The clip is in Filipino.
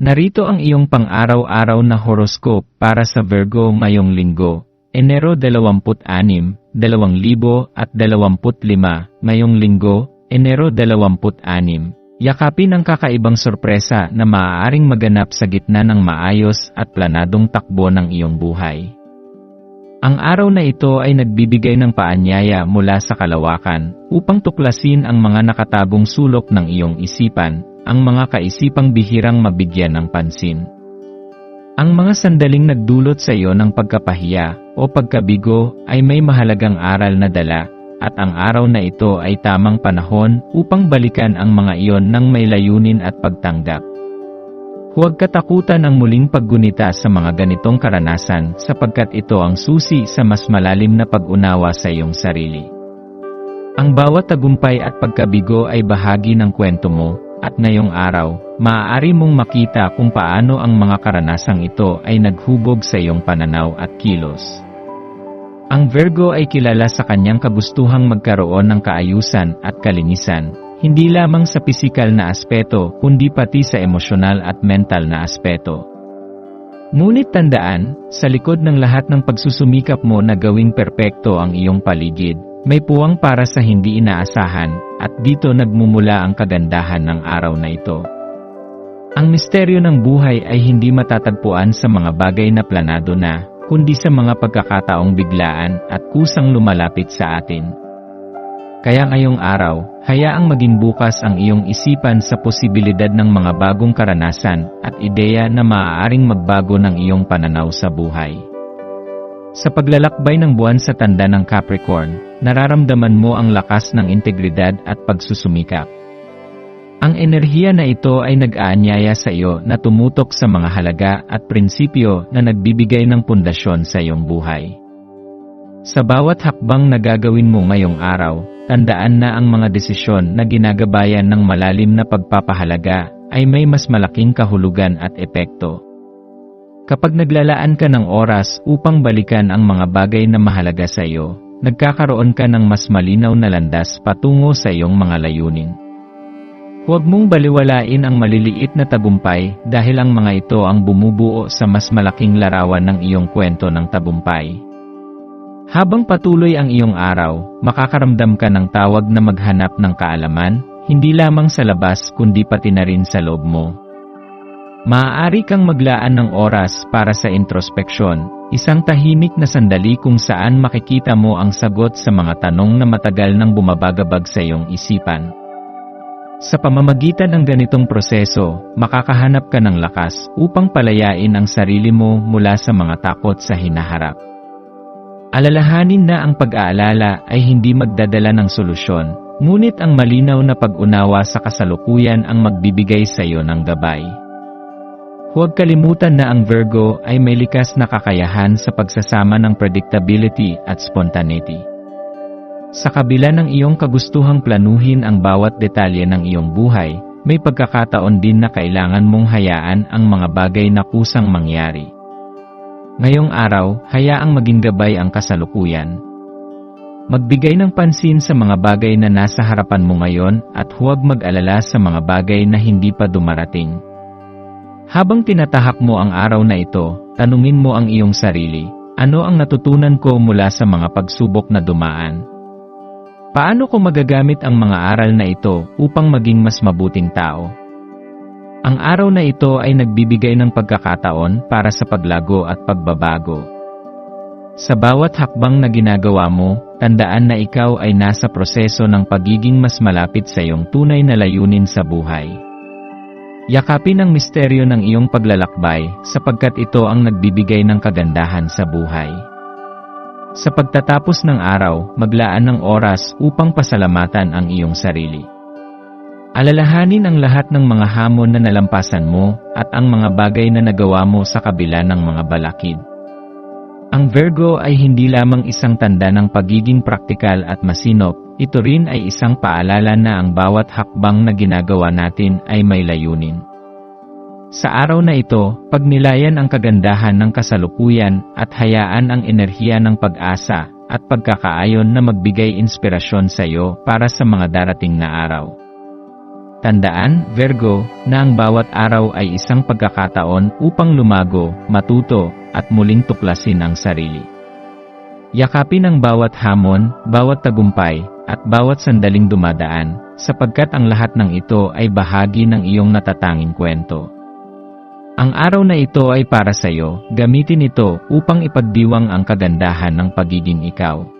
Narito ang iyong pang-araw-araw na horoscope para sa Virgo ngayong linggo, Enero 26, 2025, ngayong linggo, Enero 26. Yakapin ang kakaibang sorpresa na maaaring maganap sa gitna ng maayos at planadong takbo ng iyong buhay. Ang araw na ito ay nagbibigay ng paanyaya mula sa kalawakan upang tuklasin ang mga nakatabong sulok ng iyong isipan, ang mga kaisipang bihirang mabigyan ng pansin. Ang mga sandaling nagdulot sa iyo ng pagkapahiya o pagkabigo ay may mahalagang aral na dala at ang araw na ito ay tamang panahon upang balikan ang mga iyon ng may layunin at pagtanggap. Huwag katakutan ang muling paggunita sa mga ganitong karanasan sapagkat ito ang susi sa mas malalim na pag-unawa sa iyong sarili. Ang bawat tagumpay at pagkabigo ay bahagi ng kwento mo, at ngayong araw, maaari mong makita kung paano ang mga karanasang ito ay naghubog sa iyong pananaw at kilos. Ang Virgo ay kilala sa kanyang kagustuhang magkaroon ng kaayusan at kalinisan, hindi lamang sa pisikal na aspeto kundi pati sa emosyonal at mental na aspeto. Ngunit tandaan, sa likod ng lahat ng pagsusumikap mo na gawing perpekto ang iyong paligid, may puwang para sa hindi inaasahan, at dito nagmumula ang kagandahan ng araw na ito. Ang misteryo ng buhay ay hindi matatagpuan sa mga bagay na planado na, kundi sa mga pagkakataong biglaan at kusang lumalapit sa atin. Kaya ngayong araw, hayaang maging bukas ang iyong isipan sa posibilidad ng mga bagong karanasan at ideya na maaaring magbago ng iyong pananaw sa buhay. Sa paglalakbay ng buwan sa tanda ng Capricorn, nararamdaman mo ang lakas ng integridad at pagsusumikap. Ang enerhiya na ito ay nag-aanyaya sa iyo na tumutok sa mga halaga at prinsipyo na nagbibigay ng pundasyon sa iyong buhay. Sa bawat hakbang na gagawin mo ngayong araw, tandaan na ang mga desisyon na ginagabayan ng malalim na pagpapahalaga ay may mas malaking kahulugan at epekto. Kapag naglalaan ka ng oras upang balikan ang mga bagay na mahalaga sa iyo, nagkakaroon ka ng mas malinaw na landas patungo sa iyong mga layunin. Huwag mong baliwalain ang maliliit na tagumpay dahil ang mga ito ang bumubuo sa mas malaking larawan ng iyong kwento ng tagumpay. Habang patuloy ang iyong araw, makakaramdam ka ng tawag na maghanap ng kaalaman, hindi lamang sa labas kundi pati na rin sa loob mo. Maaari kang maglaan ng oras para sa introspeksyon, isang tahimik na sandali kung saan makikita mo ang sagot sa mga tanong na matagal nang bumabagabag sa iyong isipan. Sa pamamagitan ng ganitong proseso, makakahanap ka ng lakas upang palayain ang sarili mo mula sa mga takot sa hinaharap. Alalahanin na ang pag-aalala ay hindi magdadala ng solusyon, ngunit ang malinaw na pag-unawa sa kasalukuyan ang magbibigay sa iyo ng gabay. Huwag kalimutan na ang Virgo ay may likas na kakayahan sa pagsasama ng predictability at spontaneity. Sa kabila ng iyong kagustuhang planuhin ang bawat detalye ng iyong buhay, may pagkakataon din na kailangan mong hayaan ang mga bagay na kusang mangyari. Ngayong araw, hayaang maging gabay ang kasalukuyan. Magbigay ng pansin sa mga bagay na nasa harapan mo ngayon at huwag mag-alala sa mga bagay na hindi pa dumarating. Habang tinatahak mo ang araw na ito, tanungin mo ang iyong sarili, ano ang natutunan ko mula sa mga pagsubok na dumaan? Paano ko magagamit ang mga aral na ito upang maging mas mabuting tao? Ang araw na ito ay nagbibigay ng pagkakataon para sa paglago at pagbabago. Sa bawat hakbang na ginagawa mo, tandaan na ikaw ay nasa proseso ng pagiging mas malapit sa iyong tunay na layunin sa buhay. Yakapin ang misteryo ng iyong paglalakbay sapagkat ito ang nagbibigay ng kagandahan sa buhay. Sa pagtatapos ng araw, maglaan ng oras upang pasalamatan ang iyong sarili. Alalahanin ang lahat ng mga hamon na nalampasan mo at ang mga bagay na nagawa mo sa kabila ng mga balakid. Ang Virgo ay hindi lamang isang tanda ng pagiging praktikal at masinop, ito rin ay isang paalala na ang bawat hakbang na ginagawa natin ay may layunin. Sa araw na ito, pagnilayan ang kagandahan ng kasalukuyan at hayaan ang enerhiya ng pag-asa at pagkakaayon na magbigay inspirasyon sa iyo para sa mga darating na araw. Tandaan, Virgo, na ang bawat araw ay isang pagkakataon upang lumago, matuto, at muling tuklasin ang sarili. Yakapin ang bawat hamon, bawat tagumpay, at bawat sandaling dumadaan, sapagkat ang lahat ng ito ay bahagi ng iyong natatanging kwento. Ang araw na ito ay para sa iyo, gamitin ito upang ipagdiwang ang kagandahan ng pagiging ikaw.